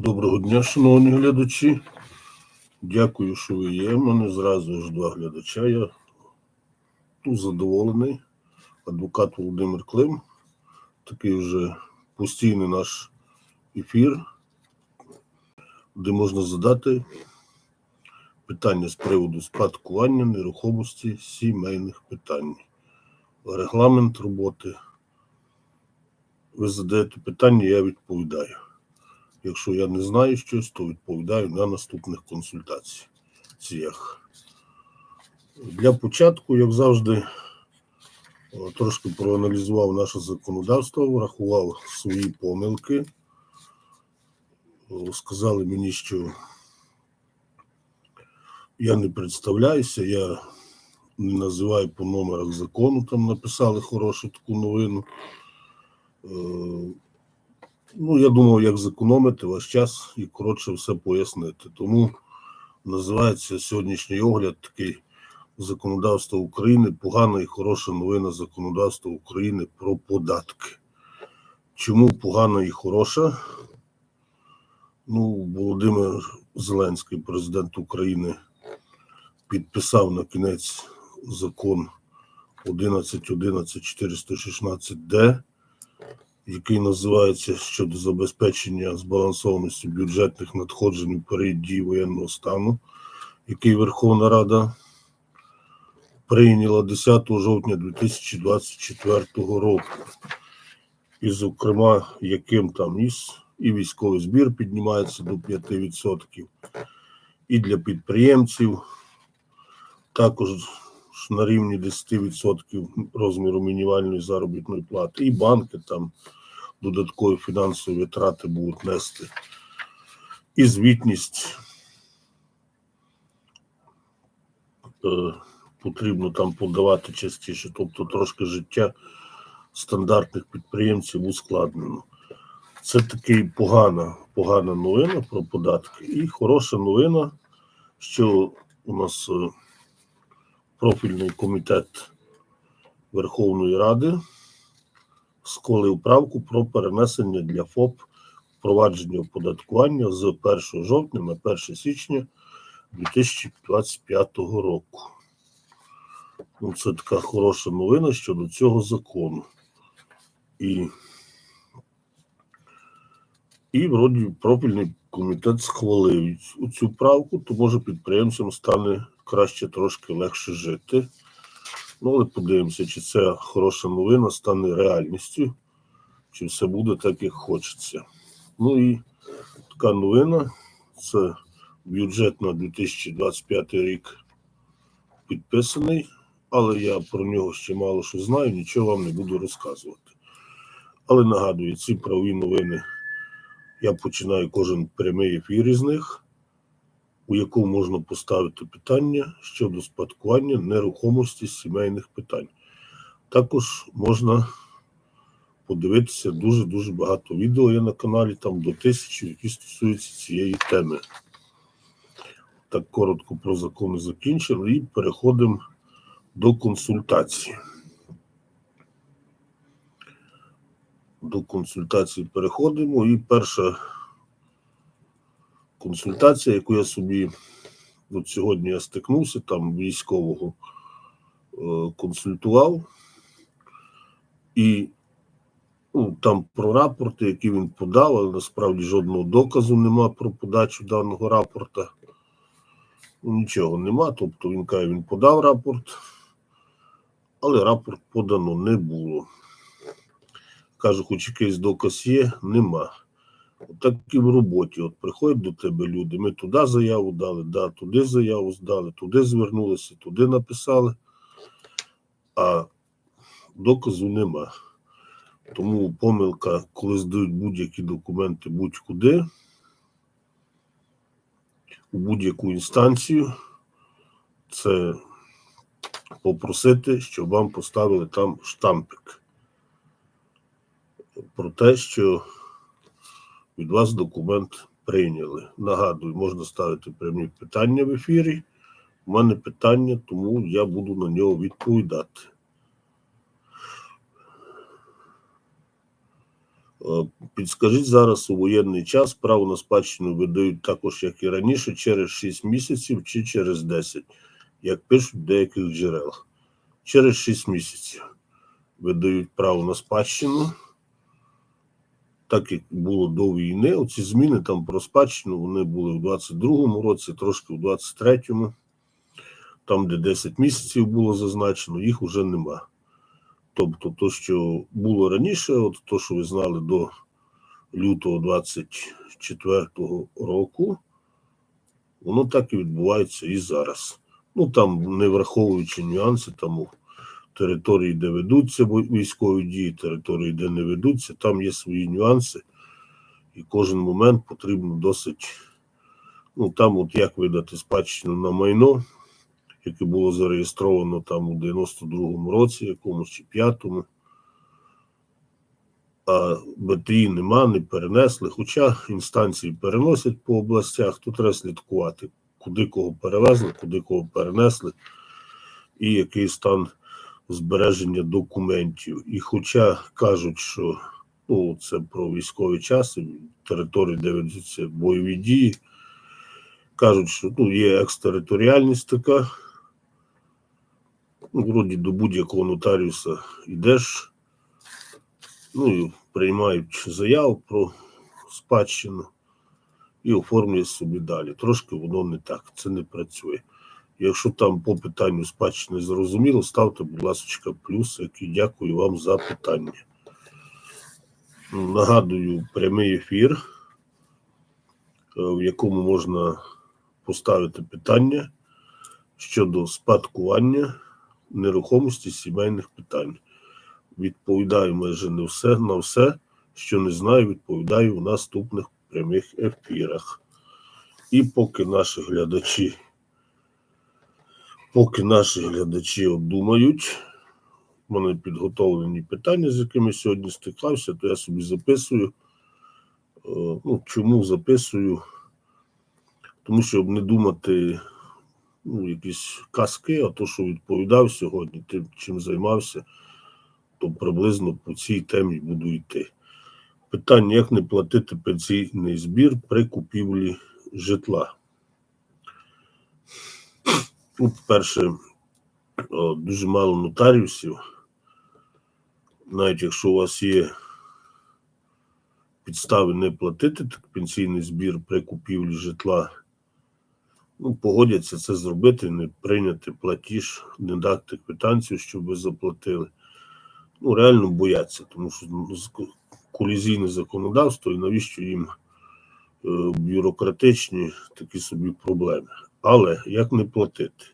Доброго дня, шановні глядачі. Дякую, що ви є. Мене зразу ж два глядача. Я тут задоволений. Адвокат Володимир Клим. Такий вже постійний наш ефір, де можна задати питання з приводу спадкування нерухомості сімейних питань. Регламент роботи. Ви задаєте питання, я відповідаю. Якщо я не знаю щось, то відповідаю на наступних консультаціях. Для початку, як завжди, трошки проаналізував наше законодавство, врахував свої помилки. Сказали мені, що я не представляюся, я не називаю по номерах закону, там написали хорошу таку новину. Ну, я думав, як зекономити ваш час і коротше все пояснити. Тому називається сьогоднішній огляд такий законодавство України, погана і хороша новина законодавства України про податки. Чому погана і хороша? Ну, Володимир Зеленський, президент України, підписав на кінець закон 11.11.416Д який називається щодо забезпечення збалансованості бюджетних надходжень у період дії воєнного стану, який Верховна Рада прийняла 10 жовтня 2024 року. І, зокрема, яким там із і військовий збір піднімається до 5%, і для підприємців також на рівні 10% розміру мінімальної заробітної плати, і банки там додаткові фінансові витрати будуть нести. І звітність е, потрібно там подавати частіше, тобто трошки життя стандартних підприємців ускладнено. Це такий погана, погана новина про податки. І хороша новина, що у нас е, профільний комітет Верховної Ради схвалив правку про перенесення для ФОП впровадження оподаткування з 1 жовтня на 1 січня 2025 року. Ну, Це така хороша новина щодо цього закону. І, і вроді профільний комітет схвалив цю правку, то може підприємцям стане краще трошки легше жити. Ну, але подивимося, чи ця хороша новина стане реальністю, чи все буде так, як хочеться. Ну і така новина це бюджет на 2025 рік підписаний, але я про нього ще мало що знаю, нічого вам не буду розказувати. Але нагадую, ці правові новини я починаю кожен прямий ефір із них у якому можна поставити питання щодо спадкування нерухомості сімейних питань. Також можна подивитися дуже-дуже багато відео є на каналі, там до тисячі, які стосуються цієї теми. Так коротко про закони закінчили і переходимо до консультації. До консультації переходимо. І перша консультація, яку я собі от сьогодні я стикнувся, там військового е, консультував, і ну, там про рапорти, які він подав, але насправді жодного доказу нема про подачу даного рапорта. Ну, Нічого нема. Тобто він каже, він подав рапорт, але рапорт подано не було. Каже, хоч якийсь доказ є, нема. Так і в роботі. От приходять до тебе люди, ми туди заяву дали, да, туди заяву здали, туди звернулися, туди написали, а доказу нема. Тому помилка, коли здають будь-які документи будь-куди, у будь-яку інстанцію, це попросити, щоб вам поставили там штампик. Про те, що від вас документ прийняли. Нагадую, можна ставити прямі питання в ефірі. У мене питання, тому я буду на нього відповідати. Е, Підскажіть зараз у воєнний час право на спадщину видають також, як і раніше, через 6 місяців чи через 10, як пишуть в деяких джерелах. Через 6 місяців видають право на спадщину. Так як було до війни, оці зміни там про спадщину вони були в 22-му році, трошки в 23-му. Там, де 10 місяців було зазначено, їх вже нема. Тобто, то, що було раніше, от то, що ви знали до лютого 24-го року, воно так і відбувається і зараз. Ну там не враховуючи нюанси, там у території, де ведуться військові дії, території, де не ведуться, там є свої нюанси, і кожен момент потрібно досить. Ну там, от як видати спадщину на майно, яке було зареєстровано там у 92-му році, якомусь чи п'ятому. А БТІ нема, не перенесли. Хоча інстанції переносять по областях, то треба слідкувати, куди кого перевезли, куди кого перенесли, і який стан збереження документів. І хоча кажуть, що ну, це про військові часи, території, де ведуться бойові дії, кажуть, що ну, є екстериторіальність така. Ну, вроді до будь-якого нотаріуса йдеш, ну і приймають заяву про спадщину і оформлюєш собі далі. Трошки воно не так, це не працює. Якщо там по питанню спадщини зрозуміло, ставте, будь ласка, плюсик і дякую вам за питання. Нагадую, прямий ефір, е, в якому можна поставити питання щодо спадкування нерухомості сімейних питань. Відповідаю майже не все на все, що не знаю, відповідаю в наступних прямих ефірах. І поки наші глядачі, поки наші глядачі обдумають, в мене підготовлені питання, з якими сьогодні стикався, то я собі записую. Е, Ну, чому записую? Тому що не думати ну, якісь казки, а то, що відповідав сьогодні, тим, чим займався, то приблизно по цій темі буду йти. Питання, як не платити пенсійний збір при купівлі житла. Ну, перше, о, дуже мало нотаріусів. Навіть якщо у вас є підстави не платити так, пенсійний збір при купівлі житла, ну, погодяться це зробити, не прийняти платіж, не дати квитанцію, щоб ви заплатили. Ну, реально бояться, тому що колізійне законодавство і навіщо їм е, бюрократичні такі собі проблеми. Але як не платити?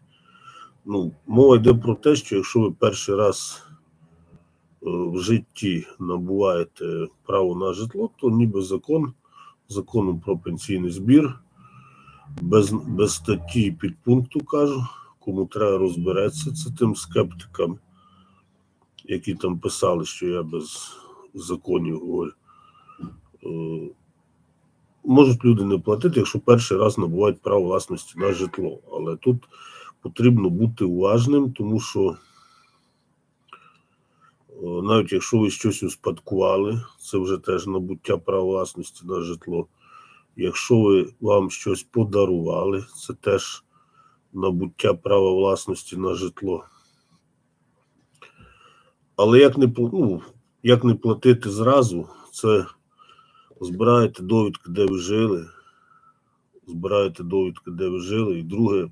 Ну, мова йде про те, що якщо ви перший раз е, в житті набуваєте право на житло, то ніби закон, законом про пенсійний збір, без, без статті підпункту кажу, кому треба розбереться, це тим скептикам, які там писали, що я без законів говорю. Можуть люди не платити, якщо перший раз набувають право власності на житло. Але тут потрібно бути уважним, тому що е, навіть якщо ви щось успадкували, це вже теж набуття права власності на житло. Якщо ви вам щось подарували, це теж набуття права власності на житло. Але як не, ну, як не платити зразу, це збираєте довідки, де ви жили, збираєте довідки, де ви жили, і друге, е,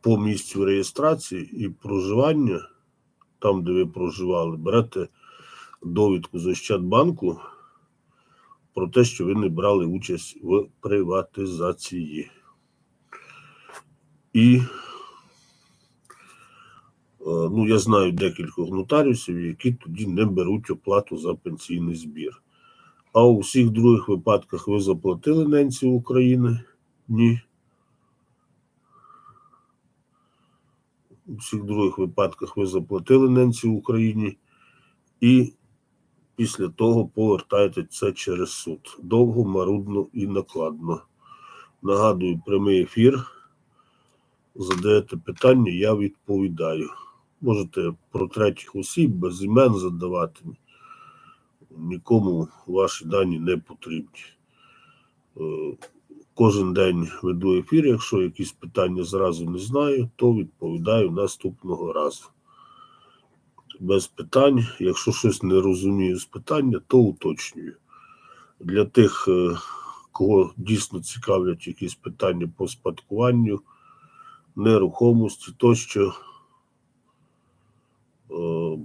по місцю реєстрації і проживання, там, де ви проживали, берете довідку з Ощадбанку про те, що ви не брали участь в приватизації. І ну, я знаю декількох нотаріусів, які тоді не беруть оплату за пенсійний збір. А у всіх других випадках ви заплатили ненці України? Ні. У всіх других випадках ви заплатили ненці Україні і після того повертаєте це через суд. Довго, марудно і накладно. Нагадую, прямий ефір. Задаєте питання, я відповідаю. Можете про третіх осіб без імен задавати. нікому ваші дані не потрібні. Е, Кожен день веду ефір. Якщо якісь питання зразу не знаю, то відповідаю наступного разу. Без питань. Якщо щось не розумію з питання, то уточнюю. Для тих, е, кого дійсно цікавлять якісь питання по спадкуванню, нерухомості тощо. Е,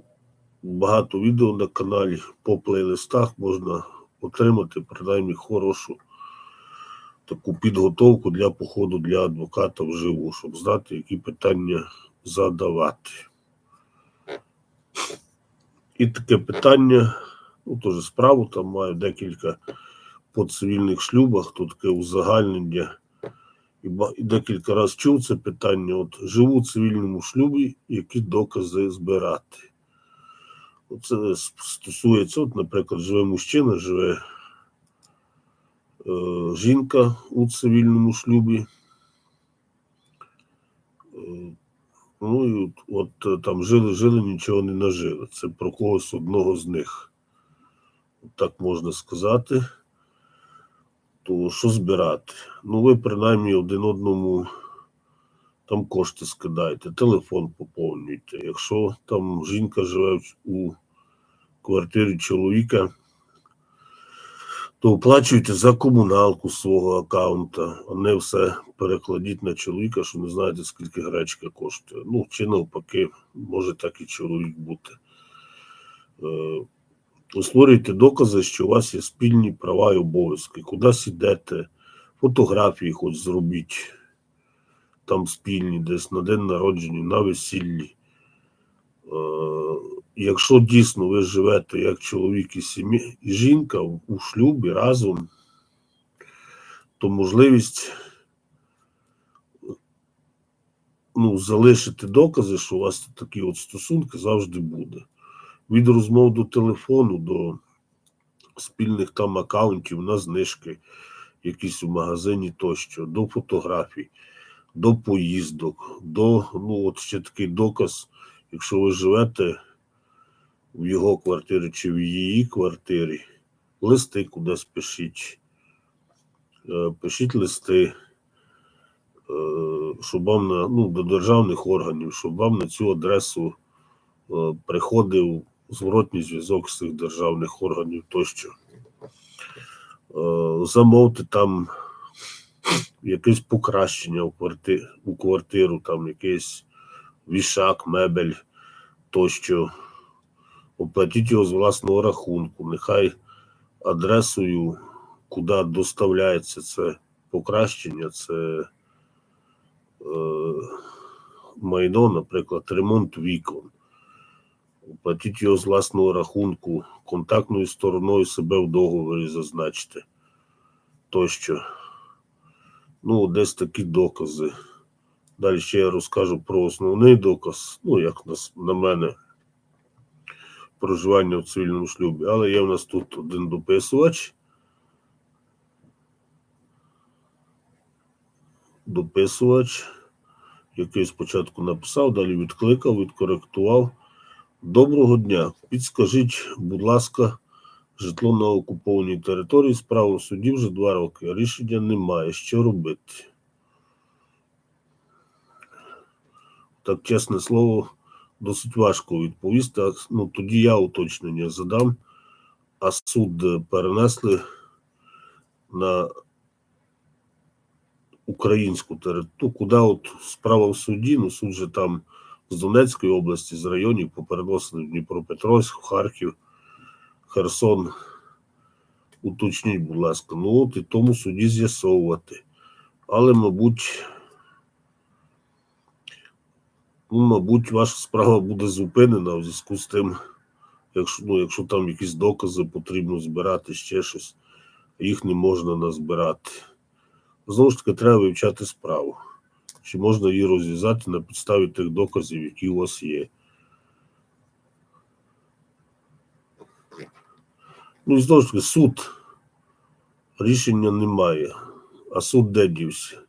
Багато відео на каналі по плейлистах можна отримати принаймні хорошу таку підготовку для походу для адвоката вживу, щоб знати, які питання задавати. І таке питання, ну теж справу там маю декілька по цивільних шлюбах, тут таке узагальнення. І, декілька разів чув це питання: от живу в цивільному шлюбі, які докази збирати. Це стосується, от, наприклад, живе мужчина, живе е, жінка у цивільному шлюбі. Е, ну і от, от е, там жили, жили, нічого не нажили. Це про когось одного з них. Так можна сказати. То що збирати? Ну, ви принаймні один одному там кошти скидаєте, телефон поповнюєте. Якщо там жінка живе у квартирі чоловіка, то оплачуйте за комуналку свого аккаунта, а не все перекладіть на чоловіка, що не знаєте, скільки гречка коштує. Ну, чи навпаки, може так і чоловік бути. Е, ви докази, що у вас є спільні права і обов'язки. Кудись ідете, фотографії хоч зробіть там спільні, десь на день народження, на весіллі. Е, якщо дійсно ви живете як чоловік і сім'я, і жінка у шлюбі разом, то можливість ну, залишити докази, що у вас такі от стосунки завжди буде. Від розмов до телефону, до спільних там акаунтів на знижки, якісь у магазині тощо, до фотографій, до поїздок, до ну, от ще такий доказ, якщо ви живете в його квартирі чи в її квартирі, листи кудись пишіть. Е, Пишіть листи, е, щоб вам на, ну, до державних органів, щоб вам на цю адресу е, приходив зворотній зв'язок з цих державних органів тощо. Е, Замовте там якесь покращення у, кварти, у квартиру, там якийсь вішак, мебель тощо. Оплатіть його з власного рахунку. Нехай адресою, куди доставляється це покращення, це е, майно, наприклад, ремонт вікон. Оплатіть його з власного рахунку, контактною стороною себе в договорі зазначте. Тощо. Ну, десь такі докази. Далі ще я розкажу про основний доказ, ну, як на мене, проживання в цивільному шлюбі. Але є в нас тут один дописувач. Дописувач, який спочатку написав, далі відкликав, відкоректував. Доброго дня. Підскажіть, будь ласка, житло на окупованій території, справа в суді вже два роки. Рішення немає. Що робити? Так, чесне слово, досить важко відповісти. Ну, тоді я уточнення задам, а суд перенесли на українську територію, куди от справа в суді, ну суд же там з Донецької області, з районів попереносили в Дніпропетровськ, Харків, Херсон. Уточніть, будь ласка, ну от і тому суді з'ясовувати. Але, мабуть, ну, мабуть, ваша справа буде зупинена в зв'язку з тим, якщо, ну, якщо там якісь докази потрібно збирати, ще щось, їх не можна назбирати. Знову ж таки, треба вивчати справу. Чи можна її розв'язати на підставі тих доказів, які у вас є. Ну знову ж таки, суд рішення немає. А суд де дівся?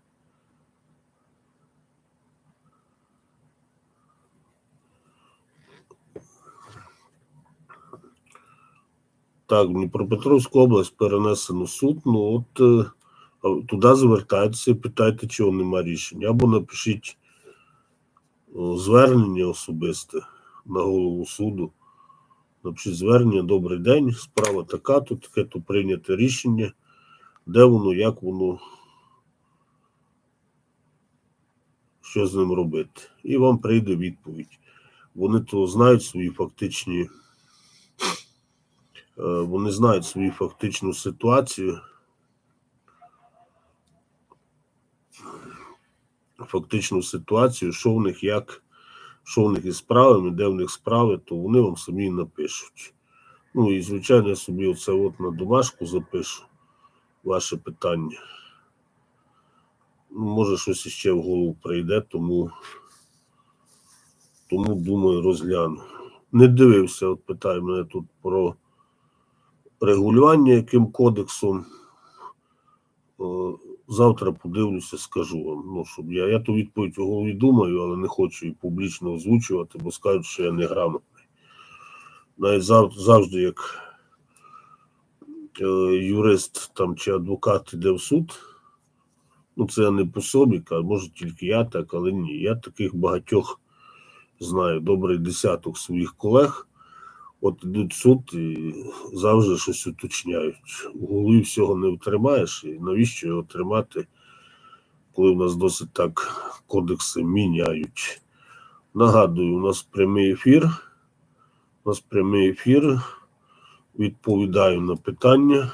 Так, в Дніпропетровську область перенесено суд. Ну от е, туди звертайтеся і питайте, чого нема рішення. Або напишіть звернення особисте на голову суду. Напишіть звернення, добрий день, справа така, то таке то прийняте рішення, де воно, як воно, що з ним робити. І вам прийде відповідь. Вони то знають свої фактичні, е, вони знають свою фактичну ситуацію. Фактичну ситуацію, що в них як, що в них із справами, де в них справи, то вони вам самі напишуть. Ну і звичайно, я собі оце от на домашку запишу ваше питання. Ну, Може, щось іще в голову прийде, тому, тому думаю, розгляну. Не дивився, от питає мене тут про регулювання, яким кодексом. Завтра подивлюся, скажу вам. Ну, щоб я, я ту відповідь у голові думаю, але не хочу її публічно озвучувати, бо скажуть, що я не грамотний. Навіть зав, завжди, як е, юрист там чи адвокат іде в суд, ну це я не по собі, кажу, може тільки я так, але ні. Я таких багатьох знаю, добрий десяток своїх колег. От ідуть суд і завжди щось уточняють. У голові всього не втримаєш, і навіщо його тримати, коли в нас досить так кодекси міняють. Нагадую, у нас прямий ефір. У нас прямий ефір. Відповідаю на питання,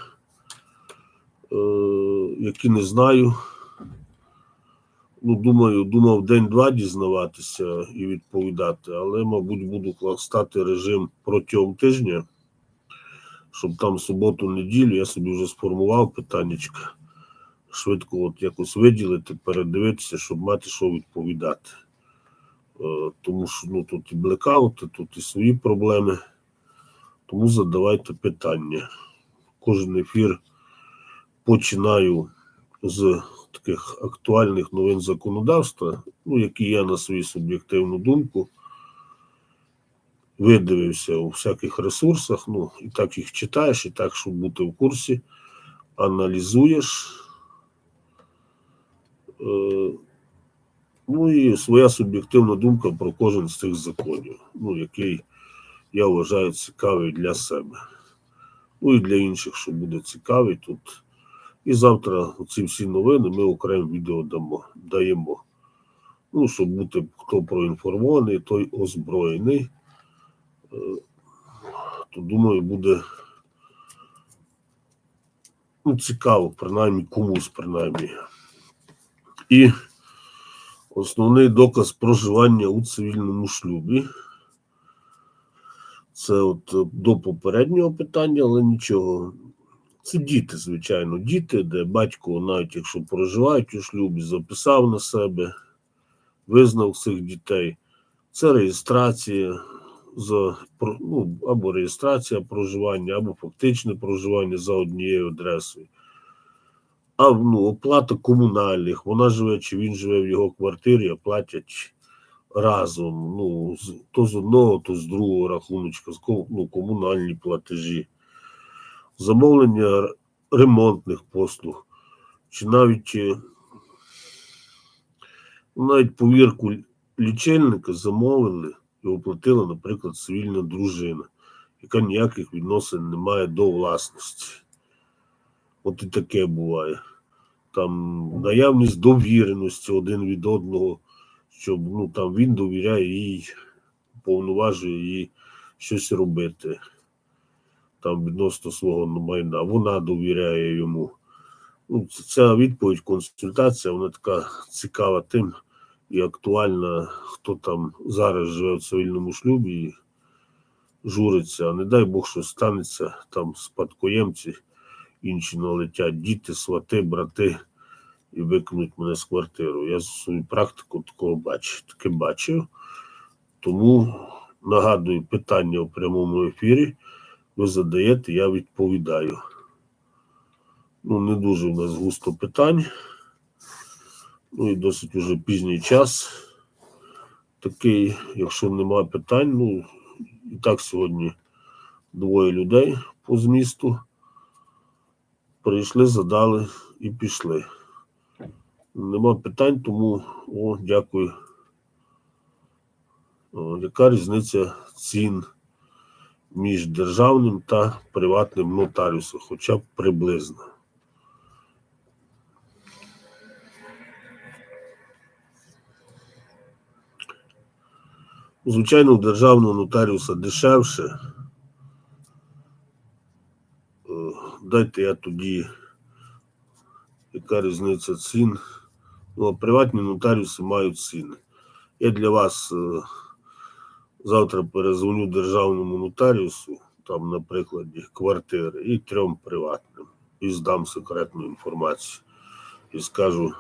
е, які не знаю. Ну, думаю, думав день-два дізнаватися і відповідати, але, мабуть, буду кластати режим протягом тижня, щоб там суботу-неділю я собі вже сформував питаннячка. Швидко от якось виділити, передивитися, щоб мати що відповідати. Е, Тому що ну, тут і блекаути, тут і свої проблеми. Тому задавайте питання. Кожен ефір починаю з таких актуальних новин законодавства, ну, які я на свою суб'єктивну думку видивився у всяких ресурсах. Ну, і так їх читаєш, і так, щоб бути в курсі, аналізуєш. Е, Ну і своя суб'єктивна думка про кожен з цих законів, ну, який я вважаю цікавий для себе. Ну і для інших, що буде цікавий тут. І завтра ці всі новини ми окремо відео дамо, даємо. Ну, щоб бути хто проінформований, той озброєний. Е, То думаю, буде ну, цікаво, принаймні комусь, принаймні. І основний доказ проживання у цивільному шлюбі. Це от е, до попереднього питання, але нічого. Це діти, звичайно, діти, де батько, навіть якщо проживають у шлюбі, записав на себе, визнав цих дітей. Це реєстрація за ну, або реєстрація проживання, або фактичне проживання за однією адресою. А ну, оплата комунальних, вона живе чи він живе в його квартирі, а платять разом. Ну, то з одного, то з другого рахуночка, ну, комунальні платежі замовлення ремонтних послуг, чи навіть, е, навіть повірку лічильника замовили і оплатила, наприклад, цивільна дружина, яка ніяких відносин не має до власності. От і таке буває. Там наявність довіреності один від одного, щоб ну, там він довіряє їй, повноважує їй щось робити там відносно свого майна, вона довіряє йому. Ну, ця відповідь, консультація, вона така цікава тим і актуальна, хто там зараз живе в цивільному шлюбі і журиться, а не дай Бог, що станеться, там спадкоємці інші налетять, діти, свати, брати і викинуть мене з квартиру. Я свою практику такого бачив, таке бачив. Тому нагадую питання у прямому ефірі ви задаєте, я відповідаю. Ну, не дуже в нас густо питань. Ну і досить уже пізній час. Такий, якщо нема питань, ну і так сьогодні двоє людей по змісту. Прийшли, задали і пішли. Нема питань, тому о, дякую. О, яка різниця цін між державним та приватним нотаріусом, хоча б приблизно? Звичайно, державного нотаріуса дешевше. Е, Дайте я тоді, яка різниця цін. Ну, приватні нотаріуси мають ціни. Я для вас е, завтра перезвоню державному нотаріусу, там, на прикладі квартири, і трьом приватним, і здам секретну інформацію. І скажу,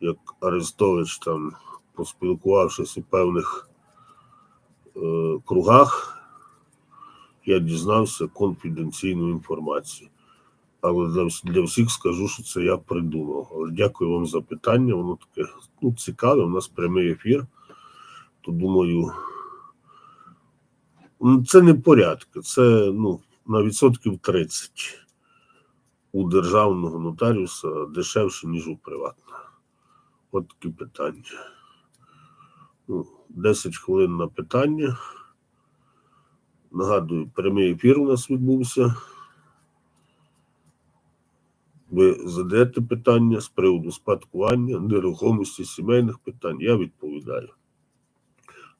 як Арестович там, поспілкувавшись у певних е, кругах, я дізнався конфіденційну інформацію. Але для, для всіх скажу, що це я придумав. Але дякую вам за питання. Воно таке ну, цікаве. У нас прямий ефір. То думаю, ну, це не порядки, це ну, на відсотків 30 у державного нотаріуса дешевше, ніж у приватного. От такі питання. Ну, 10 хвилин на питання. Нагадую, прямий ефір у нас відбувся. Ви задаєте питання з приводу спадкування, нерухомості, сімейних питань. Я відповідаю.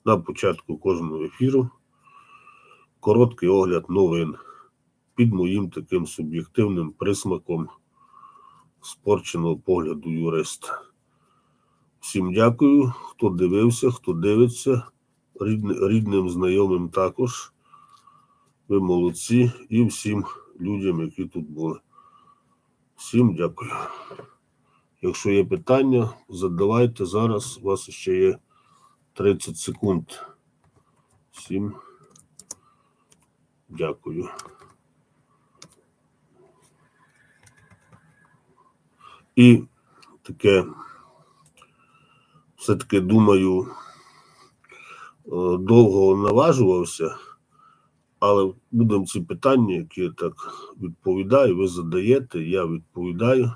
На початку кожного ефіру короткий огляд новин під моїм таким суб'єктивним присмаком спорченого погляду юриста. Всім дякую, хто дивився, хто дивиться, рідни- рідним, знайомим також. Ви молодці і всім людям, які тут були. Всім дякую. Якщо є питання, задавайте зараз. У вас ще є 30 секунд. Всім дякую. І таке, все-таки думаю, е, довго наважувався, але будемо ці питання, які я так відповідаю, ви задаєте, я відповідаю.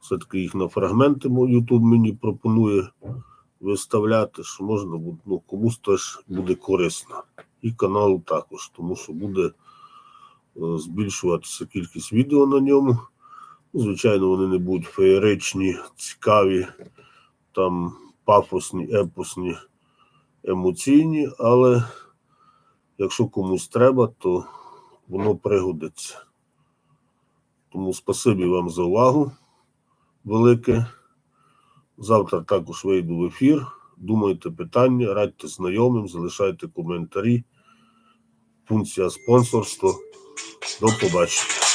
Все-таки їх на фрагменти YouTube мені пропонує виставляти, що можна ну, комусь теж буде корисно. І каналу також, тому що буде е, збільшуватися кількість відео на ньому. Ну, Звичайно, вони не будуть феєричні, цікаві, там пафосні, епосні, емоційні, але якщо комусь треба, то воно пригодиться. Тому спасибі вам за увагу велике. Завтра також вийду в ефір. Думайте питання, радьте знайомим, залишайте коментарі. Функція спонсорства. До побачення.